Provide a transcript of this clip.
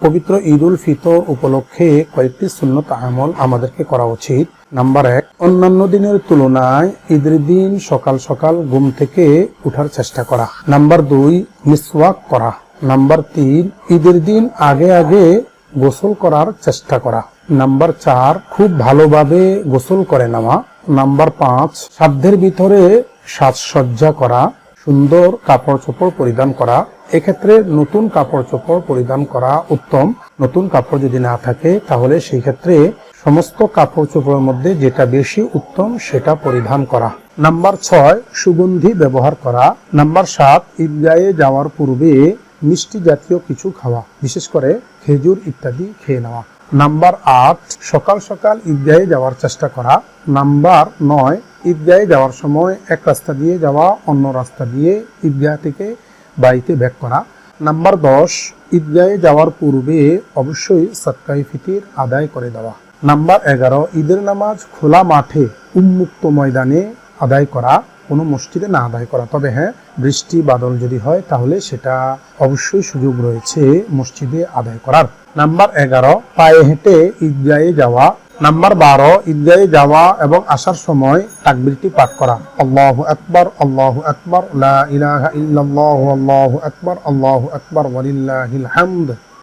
পবিত্র ঈদ উল ফিতর উপলক্ষে কয়েকটি সুন্নত আমল আমাদেরকে করা উচিত। নাম্বার এক, অন্যান্য দিনের তুলনায় ঈদের দিন সকাল সকাল ঘুম থেকে উঠার চেষ্টা করা। নাম্বার দুই, মিসওয়াক করা। নাম্বার তিন, ঈদের দিন আগে আগে গোসল করার চেষ্টা করা। নাম্বার চার, খুব ভালোভাবে গোসল করে নেওয়া। নাম্বার পাঁচ, সাধ্যের ভিতরে সাজসজ্জা করা। সুন্দর কাপড় চোপড় পরিধান করা। এক্ষেত্রে নতুন কাপড় চোপড় পরিধান করা উত্তম। নতুন কাপড় যদি না থাকে, তাহলে সেই ক্ষেত্রে সমস্ত কাপড় চোপড়ের মধ্যে যেটা বেশি উত্তম, সেটা পরিধান করা। নাম্বার ছয়, সুগন্ধি ব্যবহার করা। নাম্বার সাত, ঈদগাহে যাওয়ার পূর্বে মিষ্টি জাতীয় কিছু খাওয়া, বিশেষ করে খেজুর ইত্যাদি খেয়ে নেওয়া। নাম্বার আট, সকাল সকাল ঈদগাহে যাওয়ার চেষ্টা করা। নাম্বার নয় ঈদগাহে যাওয়ার সময় এক রাস্তা দিয়ে যাওয়া, অন্য রাস্তা দিয়ে ঈদগাহ থেকে বাড়িতে ব্যাক করা। নাম্বার দশ, ঈদগাহে যাওয়ার পূর্বে অবশ্যই সৎকাই ফিতির আদায় করে দেওয়া। নাম্বার এগারো, ঈদের নামাজ খোলা মাঠে উন্মুক্ত ময়দানে আদায় করা, কোনো মসজিদে না আদায় করা। তবে হ্যাঁ বৃষ্টি, বাদল যদি হয়, তাহলে সেটা অবশ্যই সুযোগ রয়েছে মসজিদে আদায় করার। নাম্বার এগারো, পায়ে হেঁটে ঈদগাহে যাওয়া নাম্বার বারো, ঈদগাহে যাওয়া এবং আসার সময় তাকবিরটি পাঠ করা। আল্লাহ আকবর আল্লাহ আকবর ইলাহা ইল্লাল্লাহু, আল্লাহু আকবর আল্লাহু আকবর, ওয়ালিল্লাহিল হামদ।